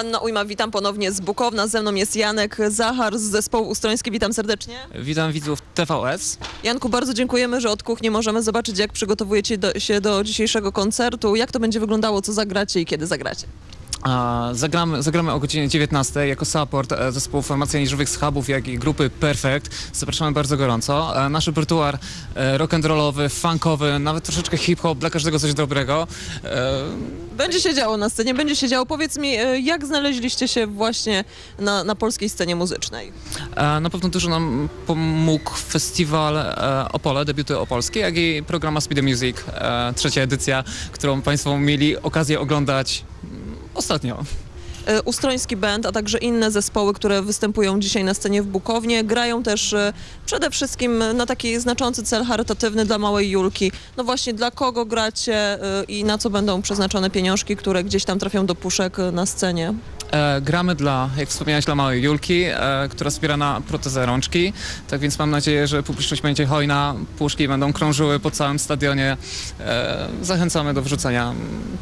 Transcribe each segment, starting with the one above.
Anna Ujma, witam ponownie z Bukowna. Ze mną jest Janek Zachar z zespołu Ustroński. Witam serdecznie. Witam widzów TVS. Janku, bardzo dziękujemy, że od kuchni możemy zobaczyć, jak przygotowujecie do, się do dzisiejszego koncertu. Jak to będzie wyglądało, co zagracie i kiedy zagracie? Zagramy, zagramy o godzinie 19 jako support e, zespołu formacji żywych schabów, jak i grupy Perfect. Zapraszamy bardzo gorąco. E, Nasz repertuar e, rock'n'rollowy, funkowy, nawet troszeczkę hip-hop, dla każdego coś dobrego. Będzie się działo na scenie, będzie się działo. Powiedz mi, jak znaleźliście się właśnie na, na polskiej scenie muzycznej? Na pewno dużo nam pomógł festiwal Opole, debiuty opolskie, jak i program Speed Music, trzecia edycja, którą Państwo mieli okazję oglądać ostatnio. E, Ustroński Band, a także inne zespoły, które występują dzisiaj na scenie w Bukownie, grają też e, przede wszystkim na taki znaczący cel charytatywny dla małej Julki. No właśnie, dla kogo gracie e, i na co będą przeznaczone pieniążki, które gdzieś tam trafią do puszek na scenie? E, gramy dla, jak wspomniałeś, dla małej Julki, e, która wspiera na protezę rączki. Tak więc mam nadzieję, że publiczność będzie hojna, puszki będą krążyły po całym stadionie. E, zachęcamy do wrzucenia mm,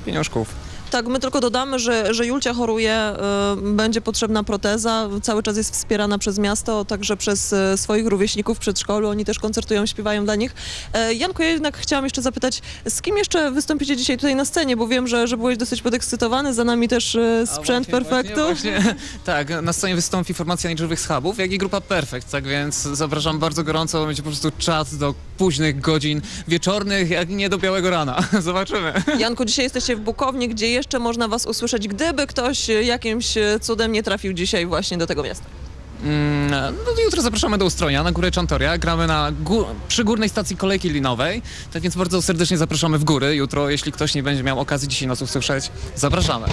pieniążków. Tak, my tylko dodamy, że, że Julcia choruje, e, będzie potrzebna proteza, cały czas jest wspierana przez miasto, także przez e, swoich rówieśników w przedszkolu, oni też koncertują, śpiewają dla nich. E, Janku, ja jednak chciałam jeszcze zapytać, z kim jeszcze wystąpicie dzisiaj tutaj na scenie, bo wiem, że, że byłeś dosyć podekscytowany, za nami też e, sprzęt A właśnie, Perfektu. Właśnie, właśnie, tak, na scenie wystąpi formacja nieżywych schabów, jak i grupa Perfect, tak więc zapraszam bardzo gorąco, będzie po prostu czas do późnych godzin wieczornych, jak nie do białego rana. Zobaczymy. Janku, dzisiaj jesteście w Bukowni, gdzie jeszcze można was usłyszeć, gdyby ktoś e, jakimś e, cudem nie trafił dzisiaj właśnie do tego miasta. Mm, No, jutro zapraszamy do Ustronia, na górę Czantoria. Gramy na gó- przy górnej stacji kolejki linowej, tak więc bardzo serdecznie zapraszamy w góry. Jutro, jeśli ktoś nie będzie miał okazji dzisiaj nas usłyszeć, zapraszamy.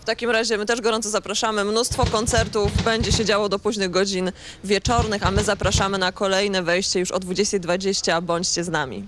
W takim razie my też gorąco zapraszamy. Mnóstwo koncertów będzie się działo do późnych godzin wieczornych, a my zapraszamy na kolejne wejście już o 20.20. Bądźcie z nami.